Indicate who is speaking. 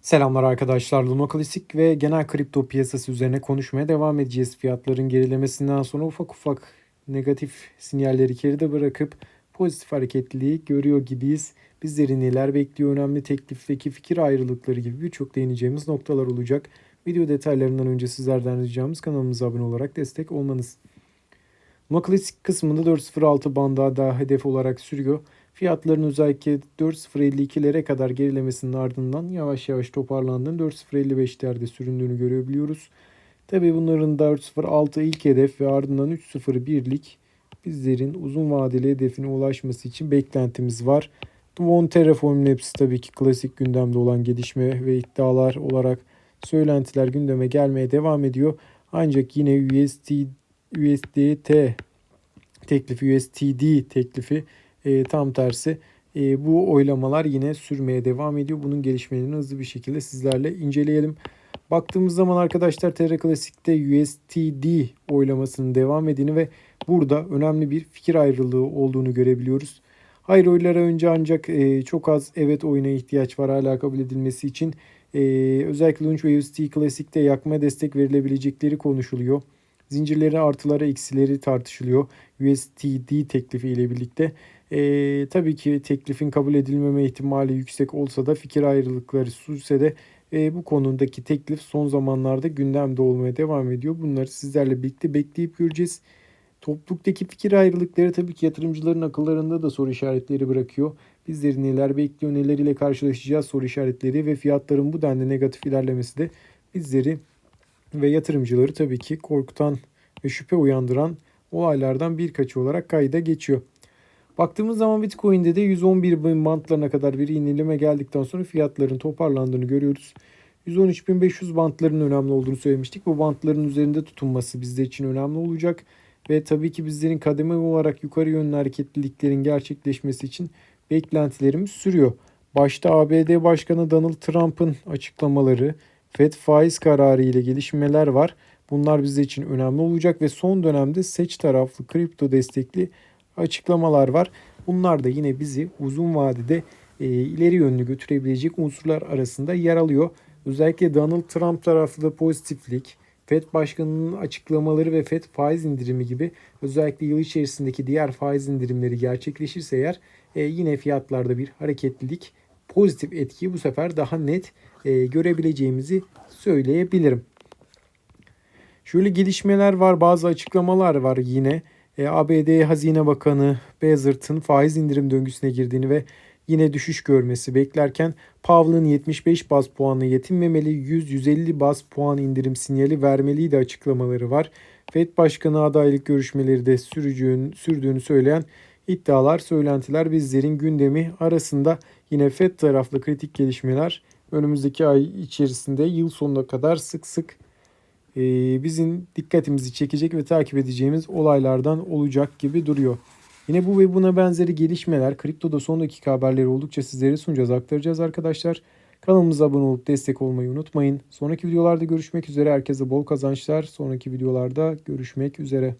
Speaker 1: Selamlar arkadaşlar. Luna Klasik ve genel kripto piyasası üzerine konuşmaya devam edeceğiz. Fiyatların gerilemesinden sonra ufak ufak negatif sinyalleri geride bırakıp pozitif hareketliliği görüyor gibiyiz. Bizleri neler bekliyor önemli teklifteki fikir ayrılıkları gibi birçok değineceğimiz noktalar olacak. Video detaylarından önce sizlerden ricamız kanalımıza abone olarak destek olmanız. Luna Klasik kısmında 4.06 bandı daha hedef olarak sürüyor. Fiyatların özellikle 4.052'lere kadar gerilemesinin ardından yavaş yavaş toparlandığını 4.055'lerde süründüğünü görebiliyoruz. Tabi bunların 4.06 ilk hedef ve ardından 3.01'lik bizlerin uzun vadeli hedefine ulaşması için beklentimiz var. Von Terraform'un hepsi tabii ki klasik gündemde olan gelişme ve iddialar olarak söylentiler gündeme gelmeye devam ediyor. Ancak yine USD, USDT teklifi, USTD teklifi e, tam tersi e, bu oylamalar yine sürmeye devam ediyor. Bunun gelişmelerini hızlı bir şekilde sizlerle inceleyelim. Baktığımız zaman arkadaşlar TR Klasik'te USTD oylamasının devam ettiğini ve burada önemli bir fikir ayrılığı olduğunu görebiliyoruz. Hayır oylara önce ancak e, çok az evet oyuna ihtiyaç var hala kabul edilmesi için. E, özellikle Launch ve UST Klasik'te yakma destek verilebilecekleri konuşuluyor. Zincirleri artıları eksileri tartışılıyor. USTD teklifi ile birlikte. E, tabii ki teklifin kabul edilmeme ihtimali yüksek olsa da fikir ayrılıkları sürse de e, bu konudaki teklif son zamanlarda gündemde olmaya devam ediyor. Bunları sizlerle birlikte bekleyip göreceğiz. Topluluktaki fikir ayrılıkları tabii ki yatırımcıların akıllarında da soru işaretleri bırakıyor. Bizleri neler bekliyor, neler ile karşılaşacağız soru işaretleri ve fiyatların bu denli negatif ilerlemesi de bizleri ve yatırımcıları tabii ki korkutan ve şüphe uyandıran olaylardan birkaçı olarak kayda geçiyor. Baktığımız zaman Bitcoin'de de 111 bin bantlarına kadar bir yenileme geldikten sonra fiyatların toparlandığını görüyoruz. 113.500 bantların önemli olduğunu söylemiştik. Bu bantların üzerinde tutunması bizler için önemli olacak. Ve tabii ki bizlerin kademe olarak yukarı yönlü hareketliliklerin gerçekleşmesi için beklentilerimiz sürüyor. Başta ABD Başkanı Donald Trump'ın açıklamaları, FED faiz kararı ile gelişmeler var. Bunlar bizler için önemli olacak ve son dönemde seç taraflı kripto destekli açıklamalar var. Bunlar da yine bizi uzun vadede e, ileri yönlü götürebilecek unsurlar arasında yer alıyor. Özellikle Donald Trump taraflı pozitiflik, FED Başkanı'nın açıklamaları ve FED faiz indirimi gibi özellikle yıl içerisindeki diğer faiz indirimleri gerçekleşirse eğer e, yine fiyatlarda bir hareketlilik, pozitif etkiyi bu sefer daha net e, görebileceğimizi söyleyebilirim. Şöyle gelişmeler var, bazı açıklamalar var yine. E, ABD Hazine Bakanı Bezert'ın faiz indirim döngüsüne girdiğini ve yine düşüş görmesi beklerken Powell'ın 75 baz puanla yetinmemeli, 100-150 baz puan indirim sinyali vermeliydi açıklamaları var. FED Başkanı adaylık görüşmeleri de sürücüğün, sürdüğünü söyleyen iddialar, söylentiler bizlerin gündemi arasında yine FED taraflı kritik gelişmeler önümüzdeki ay içerisinde yıl sonuna kadar sık sık e, bizim dikkatimizi çekecek ve takip edeceğimiz olaylardan olacak gibi duruyor. Yine bu ve buna benzeri gelişmeler kriptoda son dakika haberleri oldukça sizlere sunacağız, aktaracağız arkadaşlar. Kanalımıza abone olup destek olmayı unutmayın. Sonraki videolarda görüşmek üzere. Herkese bol kazançlar. Sonraki videolarda görüşmek üzere.